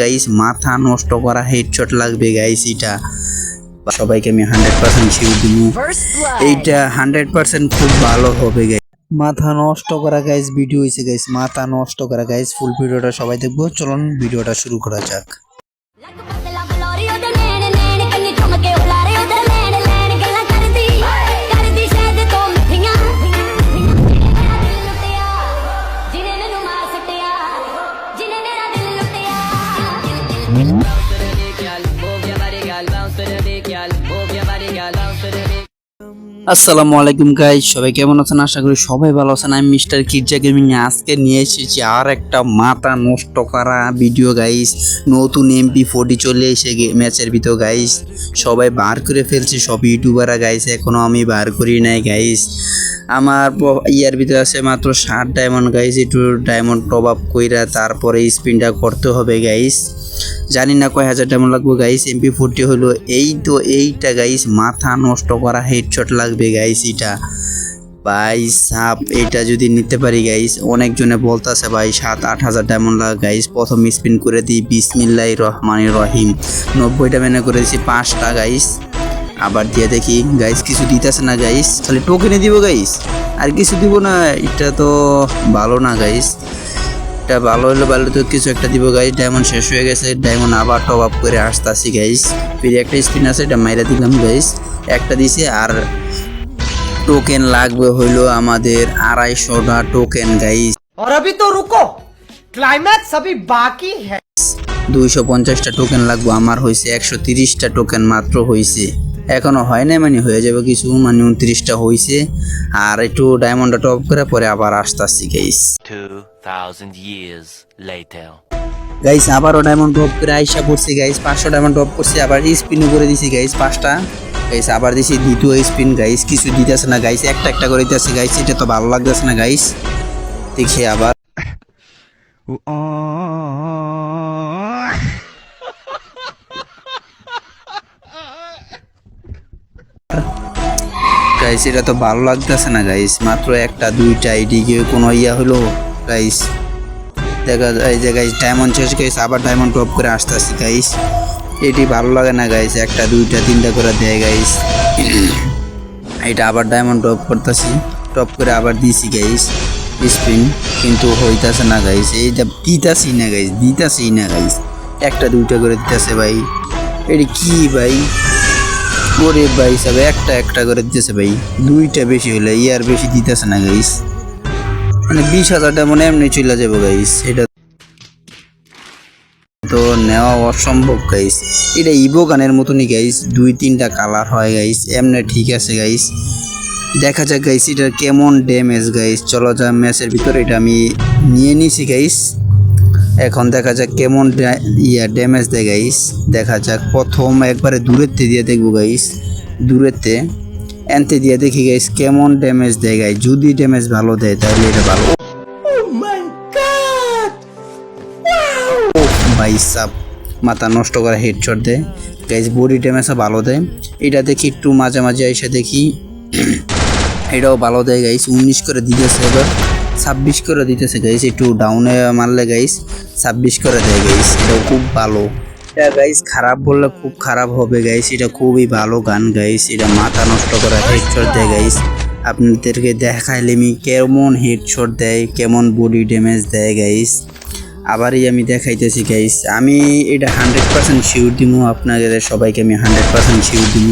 Guys মাথা নষ্ট করা হেডশট লাগবে গাইস এটা। সবাইকে আমি হান্ড্রেড পার্সেন্ট শিউ দিব। এইটা হান্ড্রেড পার্সেন্ট খুব ভালো হবে গাইস মাথা নষ্ট করা গাইস ভিডিও হয়েছে গাইস মাথা নষ্ট করা গাইস ফুল ভিডিওটা সবাই দেখব। চলুন ভিডিওটা শুরু করা যাক। আসসালামু আলাইকুম গাইস সবাই কেমন আছেন? আশা করি সবাই ভালো আছেন। আমি মিস্টার কিরজা গেমিং আজকে নিয়ে এসেছি আর একটা মাথা নষ্ট করা ভিডিও গাইস নতুন এমপি ফোর্টি চলে এসে ম্যাচের ভিতর গাইস সবাই বার করে ফেলছে সব ইউটিউবাররা গাইস এখনও আমি বার করি নাই গাইস আমার ইয়ার ভিতরে আছে মাত্র ষাট ডায়মন্ড গাইস একটু ডায়মন্ড টপ আপ কইরা তারপরে স্পিনটা করতে হবে গাইস জানি না কয় হাজার ডায়মন্ড লাগবে গাইস এমপি ফোরটি হলো এই তো এইটা গাইস মাথা নষ্ট করা হেডশট লাগবে গাইস এটা। ভাই, সাপ, এটা যদি নিতে পারি গাইস অনেকজনে বলতেছে, ভাই, সাত, আট হাজার ডায়মন্ড লাগে গাইস প্রথম স্পিন করে দিই বিসমিল্লাহ রহমান রহিম। নব্বইটা মেনে করে দিচ্ছি পাঁচটা গাইস আবার দিয়ে দেখি গাইস কিছু দিতেছে না গাইস খালি টোকেনে দিব গাইস আর কিছু দিব না, এটা তো ভালো না গাইস এটা ভালো হলো ভালো তো কিছু একটা দিব গাইস ডায়মন্ড শেষ হয়ে গেছে ডায়মন্ড আবার টপ আপ করে আসতেছি গাইস ফিরে একটা স্পিন আছে এটা মাইরা দিলাম গাইস একটা দিছে আর টোকেন লাগবে হইলো আমাদের আড়াইশোটা টোকেন গাইস और अभी तो रुको क्लाइमैक्स अभी बाकी है দুইশো পঞ্চাশটা টোকেন লাগবে আমার হয়েছে একশো তিরিশটা টোকেন মাত্র হয়েছে এখনও হয় না মানে হয়ে যাবে কিছু মানে উনত্রিশটা হয়েছে আর একটু ডায়মন্ডটা টপ করে পরে আবার আসতেছি গাইস 2,000 গাইস আবারও ডায়মন্ড ড্রপ করে আইসা পড়ছি গাইস পাঁচশো ডায়মন্ড ড্রপ করছি আবার স্পিনও করে দিছি গাইস পাঁচটা। গাইস আবার দিছি দ্বিতীয় স্পিন গাইস কিছু দিতেছে না গাইস একটা একটা করে দিতেছে গাইস এটা তো ভালো লাগতেছে না গাইস দেখি আবার। গাইস এটা তো ভালো লাগতেছে না গাইস মাত্র একটা, দুইটা এদিকে কোনো ইয়া হলো গাইস দেখা যায় যে গাইস ডায়মন্ড শেষ গাইস আবার ডায়মন্ড টপ করে আসতেছি গাইস এটি ভালো লাগে না গাইস একটা, দুইটা, তিনটা করে দেয় গাইস এটা আবার ডায়মন্ড টপ করতেছি টপ করে আবার দিছি গাইস স্পিন কিন্তু হইতাছে না গাইস এইটা দিতাছি না গাইস দিতাছি না গাইস একটা, দুইটা করে দিতেছে, ভাই। এটি কি, ভাই? ওরে ভাই, সব একটা একটা করে দিতেছে, ভাই। দুইটা বেশি হলে ইয়ার বেশি দিতেছে না গাইস মানে বিশ হাজারটা মনে এমনি চলে যাব গাইস এটা তো নেওয়া অসম্ভব গাইস এটা ইভো গানের মতনই গাইস দুই, তিনটা কালার হয় গাইস এমনি ঠিক আছে গাইস দেখা যাক গাইস এটা কেমন ড্যামেজ গাইস চলো যা ম্যাচের ভিতরে এটা আমি নিয়ে নিছি গাইস এখন দেখা যাক কেমন ইয়া ড্যামেজ দেয় গাইস দেখা যাক প্রথম একবারে দূরেতে দিয়ে দেখব গাইস দূরেতে এনতে দিয়ে দেখি গাইস কেমন ড্যামেজ দেয় গাইস যদি ড্যামেজ ভালো দেয় তাহলে এটা ভালো। ওহ ভাই সাব মাথা নষ্ট করা হেডশট দেয়। গাইস বডি ড্যামেজও ভালো দেয়। এটা দেখি একটু মাঝে মাঝে এসে দেখি। এটাও ভালো দেয় গাইস উনিশ করে দিতেছে এবার। ছাব্বিশ করে দিতেছে গাইস একটু ডাউনে মারলে গাইস ছাব্বিশ করে দেয় গাইস এটাও খুব ভালো। এটা গাইস খারাপ বললে খুব খারাপ হবে গাইস এটা খুবই ভালো গান গাইস এটা মাথা নষ্ট করা হেডশট দেয় গাইস আপনাদেরকে দেখাইলে আমি কেমন হেডশট দেয়, কেমন বডি ড্যামেজ দেয় গাইস আবারই আমি দেখাইতেছি গাইস আমি এটা হান্ড্রেড পার্সেন্ট শিওর দিব আপনাদের সবাইকে আমি হান্ড্রেড পার্সেন্ট শিওর দিব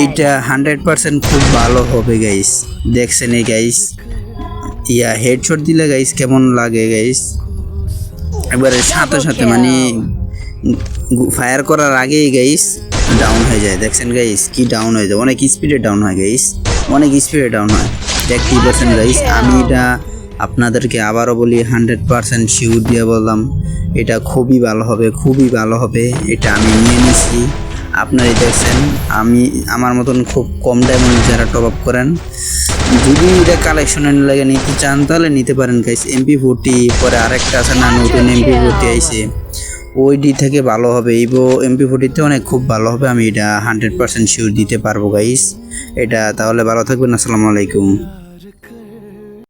এইটা হান্ড্রেড পার্সেন্ট খুব ভালো হবে গাইস দেখছেন এই গাইস ইয়া হেডশট দিলে গাইস কেমন লাগে গাইস এবারে সাথে সাথে মানে ফায়ার করার আগেই গাইস ডাউন হয়ে যায়। দেখছেন গাইস কি ডাউন হয়ে যায়? অনেক স্পিডে ডাউন হয় গাইস অনেক স্পিডে ডাউন হয়। দেখতেই পাচ্ছেন গাইস আমি এটা আপনাদেরকে আবারও বলি হান্ড্রেড পার্সেন্ট শিওর দিয়ে বললাম, এটা খুবই ভালো হবে, খুবই ভালো হবে, এটা আমি নিয়ে নিছি। আপনারাই দেখছেন, আমি, আমার মতন খুব কম ডায়মন্ড যারা টপ আপ করেন, যদি এটা কালেকশনের লাগে নিতে চান, তাহলে নিতে পারেন গাইস এমপি ফোরটি পরে আরেকটা আছে না, নতুন এমপি ফোরটি আইছে। ওইটি থেকে ভালো হবে ইভো এমপি ফোরটিতে অনেক খুব ভালো হবে, আমি এটা হান্ড্রেড পার্সেন্ট শিওর দিতে পারব গাইস এটা তাহলে ভালো থাকবেন, আসসালামু আলাইকুম।